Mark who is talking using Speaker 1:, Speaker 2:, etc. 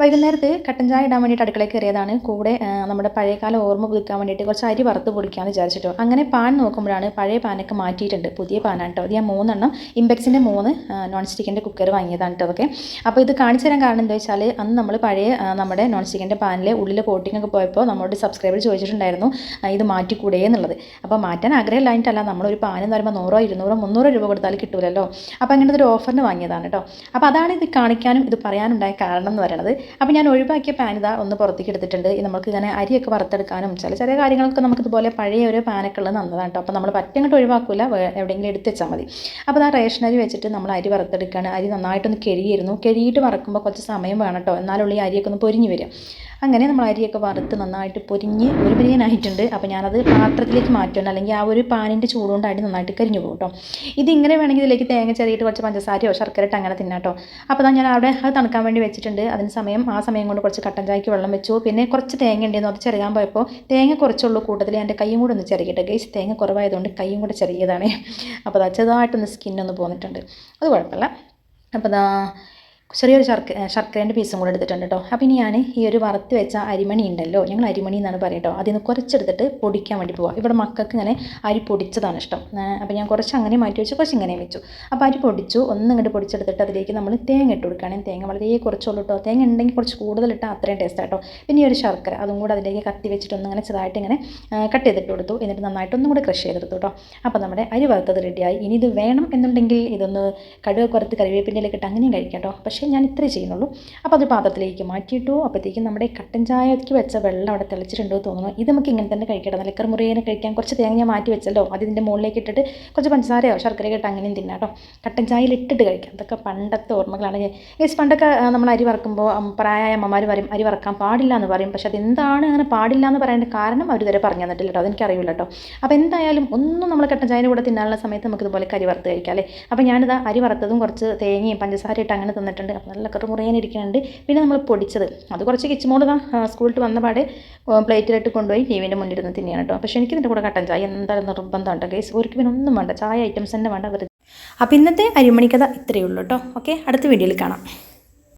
Speaker 1: വൈകുന്നേരത്ത് കട്ടൻ ചായ ഇടാൻ വേണ്ടിയിട്ട് അടുക്കളയിൽ കയറിയതാണ്. കൂടെ നമ്മുടെ പഴയകാല ഓർമ്മ പുതുക്കാൻ വേണ്ടിയിട്ട് കുറച്ച് അരി വറുത്ത് പൊടിക്കാമെന്ന് വിചാരിച്ചിട്ടോ. അങ്ങനെ പാൻ നോക്കുമ്പോഴാണ് പഴയ പാനൊക്കെ മാറ്റിയിട്ടുണ്ട്. പുതിയ പാനാണ് കേട്ടോ അത് ഞാൻ മൂന്നെണ്ണം ഇമ്പെക്സിന്റെ മൂന്ന് നോൺ സ്റ്റിക്കിന്റെ കുക്കർ വാങ്ങിയതാണ് കേട്ടോ അതൊക്കെ അപ്പോൾ ഇത് കാണിച്ചു തരാൻ കാരണം എന്താ വെച്ചാൽ അന്ന് നമ്മൾ പഴയ നമ്മുടെ നോൺ സ്റ്റിക്കിന്റെ പാനിൽ ഉള്ളിൽ കോട്ടിംഗ് ഒക്കെ പോയപ്പോൾ നമ്മളോട് സബ്സ്ക്രൈബർ ചോദിച്ചിട്ടുണ്ടായിരുന്നു ഇത് മാറ്റിക്കൂടേ എന്നുള്ളത്. അപ്പോൾ മാറ്റാൻ ആഗ്രഹമില്ലായിട്ടല്ല നമ്മളൊരു പാൻ എന്ന് പറയുമ്പോൾ നൂറോ ഇരുന്നൂറോ മുന്നൂറോ രൂപ കൊടുത്താൽ കിട്ടൂലല്ലോ. അപ്പോൾ അങ്ങനത്തെ ഒരു ഓഫറിന് വാങ്ങിയതാണ് കേട്ടോ അപ്പോൾ അതാണ് ഇത് കാണിക്കാനും ഇത് പറയാനുണ്ടായ കാരണം എന്ന് പറയുന്നത്. അപ്പോൾ ഞാൻ ഒഴിവാക്കിയ പാൻ ഇതാ ഒന്ന് പുറത്തേക്ക് എടുത്തിട്ടുണ്ട്. നമുക്ക് ഇങ്ങനെ അരിയൊക്കെ വറുത്തെടുക്കാനും ചില ചെറിയ കാര്യങ്ങളൊക്കെ നമുക്ക് ഇതുപോലെ പഴയ ഒരു പാനൊക്കെ ഉള്ളത് നന്നതാണ് കേട്ടോ അപ്പോൾ നമ്മൾ പറ്റങ്ങോട്ട് ഒഴിവാക്കില്ല എവിടെയെങ്കിലും എടുത്ത് വെച്ചാൽ മതി. അപ്പോൾ ആ റേഷൻ അരി വെച്ചിട്ട് നമ്മൾ അരി വറുത്തെടുക്കുകയാണ് അരി നന്നായിട്ടൊന്ന് കെഴിയിരുന്നു കെഴിയിട്ട് വറക്കുമ്പോൾ കുറച്ച് സമയം വേണം കേട്ടോ എന്നാലുള്ള ഈ അരിയൊക്കെ ഒന്ന് പൊരിഞ്ഞ് വരും അങ്ങനെ നമ്മൾ അരിയൊക്കെ വറുത്ത് നന്നായിട്ട് പൊരിഞ്ഞ് ഒരു പിരിയനായിട്ടുണ്ട് അപ്പോൾ ഞാനത് പാത്രത്തിലേക്ക് മാറ്റുന്നു അല്ലെങ്കിൽ ആ ഒരു പാനിന്റെ ചൂടുകൊണ്ട് അടി നന്നായിട്ട് കരിഞ്ഞു പോകും കേട്ടോ. ഇതിങ്ങനെ വേണമെങ്കിൽ ഇതിലേക്ക് തേങ്ങ ചെറിയിട്ട് കുറച്ച് പഞ്ചസാരയോ ശർക്കര ഇട്ട് അങ്ങനെ തിന്നാം കേട്ടോ. അപ്പോൾ ഞാൻ അവിടെ അത് തണുക്കാൻ വേണ്ടി വെച്ചിട്ടുണ്ട്. അതിന് സമയം ആ സമയം കൊണ്ട് കുറച്ച് കട്ടൻ ചായക്ക് വെള്ളം വെച്ചു. പിന്നെ കുറച്ച് തേങ്ങ ഉണ്ടായിരുന്നു അത് ചെറുകാൻ പോയപ്പോൾ തേങ്ങ കുറച്ചുള്ളൂ കൂട്ടത്തിൽ എന്റെ കൈയും കൂടെ ഒന്ന് ചെറിയിട്ടെ ഗൈസ് തേങ്ങ കുറവായതുകൊണ്ട് കൈയും കൂടെ ചെറിയതാണ് അപ്പോൾ അത് ചെറുതായിട്ടൊന്ന് സ്കിന്നൊന്ന് പോന്നിട്ടുണ്ട്. അത് കുഴപ്പമില്ല. അപ്പോൾ ചെറിയൊരു ശർക്ക ശർക്കരേന്റെ പീസും കൂടെ എടുത്തിട്ടുണ്ട് കേട്ടോ അപ്പോൾ ഇനി ഞാൻ ഈ ഒരു വറുത്ത് വെച്ച അരിമണി ഉണ്ടല്ലോ ഞങ്ങൾ അരിമണി എന്നാണ് പറയുക കേട്ടോ അതിൽ നിന്ന് കുറച്ചെടുത്തിട്ട് പൊടിക്കാൻ വേണ്ടി പോവാം. ഇവിടെ മക്കൾക്ക് ഇങ്ങനെ അരി പൊടിച്ചതാണ് ഇഷ്ടം. അപ്പോൾ ഞാൻ കുറച്ച് അങ്ങനെ മാറ്റി വെച്ചു കുറച്ച് ഇങ്ങനെ വെച്ചു. അപ്പോൾ അരി പൊടിച്ചു ഒന്നും ഇങ്ങോട്ട് പൊടിച്ചെടുത്തിട്ട് അതിലേക്ക് നമ്മൾ തേങ്ങ ഇട്ട് കൊടുക്കുകയാണെങ്കിൽ തേങ്ങ വളരെ കുറച്ചുള്ളൂ കേട്ടോ തേങ്ങ ഉണ്ടെങ്കിൽ കുറച്ച് കൂടുതൽ ഇട്ടാൽ അത്രയും ടേസ്റ്റ് കേട്ടോ പിന്നെ ഈ ഒരു ശർക്കര അതും കൂടെ അതിലേക്ക് കത്തി വെച്ചിട്ട് ഒന്ന് ഇങ്ങനെ ചെറുതായിട്ട് ഇങ്ങനെ കട്ട് ചെയ്തിട്ട് കൊടുത്തു. എന്നിട്ട് നന്നായിട്ട് ഒന്നും കൂടെ ക്രഷ് ചെയ്തെടുത്തു കേട്ടോ അപ്പോൾ നമ്മുടെ അരി വറുത്തത് റെഡിയായി ഇനി ഇത് വേണം എന്നുണ്ടെങ്കിൽ ഇതൊന്ന് കടുവ കുറത്ത് കറിവേപ്പിന്റെ ഇട്ട് അങ്ങനെയും കഴിക്കാം കേട്ടോ പക്ഷേ ഞാൻ ഇത്രേ ചെയ്യുന്നുള്ളൂ. അപ്പോൾ അത് പാത്രത്തിലേക്ക് മാറ്റിയിട്ടു അപ്പോഴത്തേക്കും നമ്മുടെ കട്ടൻ ചായക്ക് വെച്ച വെള്ളം അവിടെ തിളച്ചിട്ടുണ്ടോ തോന്നുന്നു. ഇത് നമുക്ക് ഇങ്ങനെ തന്നെ കഴിക്കട്ടെ നല്ല മുറിയേനെ കഴിക്കാൻ കുറച്ച് തേങ്ങ മാറ്റി വെച്ചല്ലോ. അത് ഇതിന്റെ മുകളിലേക്ക് ഇട്ടിട്ട് കുറച്ച് പഞ്ചസാരയോ ശർക്കരയോ ഇട്ട് അങ്ങനെയും തിന്നാം കേട്ടോ. കട്ടൻ ചായയിൽ ഇട്ടിട്ട് കഴിക്കാം. അതൊക്കെ പണ്ടത്തെ ഓർമ്മകളാണ്. ഏസ് പണ്ടൊക്കെ നമ്മൾ അരി വറക്കുമ്പോൾ പ്രായമായ അമ്മമാർ പറയും അരി വറക്കാൻ പാടില്ല എന്ന് പറയും. പക്ഷേ അതെന്താണ് അങ്ങനെ പാടില്ല എന്ന് പറയേണ്ട കാരണം അവർ ഇതുവരെ പറഞ്ഞു തന്നിട്ടില്ല കേട്ടോ. അതെനിക്കറിയില്ല കേട്ടോ. അപ്പോൾ എന്തായാലും ഒന്നും നമ്മൾ കട്ടൻ ചായന്റെ കൂടെ തിന്നാനുള്ള സമയത്ത് നമുക്ക് ഇതുപോലെ കരി വറുത്ത് കഴിക്കാം അല്ലേ? അപ്പോൾ ഞാനിത് അരി വറുത്തതും കുറച്ച് തേങ്ങയും പഞ്ചസാര ഇട്ട് അങ്ങനെ തിന്നിട്ടുണ്ട്. അപ്പോൾ നല്ല കറുമുറേനെ ഇരിക്കുന്നുണ്ട് പിന്നെ നമ്മൾ പൊടിച്ചത്. അത് കുറച്ച് കിച്ചുമോട് സ്കൂളിൽ വന്ന പാടെ പ്ലേറ്റിലിട്ട് കൊണ്ടുപോയി ടി വിന്റെ മുന്നിൽ ഇരുന്ന് തിന്നെയാണ് കേട്ടോ. പക്ഷേ എനിക്ക് ഇതിന്റെ കൂടെ കട്ടൻ ചായ എന്തായാലും നിർബന്ധമുണ്ട് ഗൈസ് ഒരു പിന്നെ ഒന്നും വേണ്ട. ചായ ഐറ്റംസ് തന്നെ വേണ്ട. വെറുതെ അപ്പോൾ ഇന്നത്തെ അരിമണിക്കഥ ഇത്രയേ ഉള്ളൂ കേട്ടോ. ഓക്കെ? അടുത്ത വീഡിയോയിൽ കാണാം.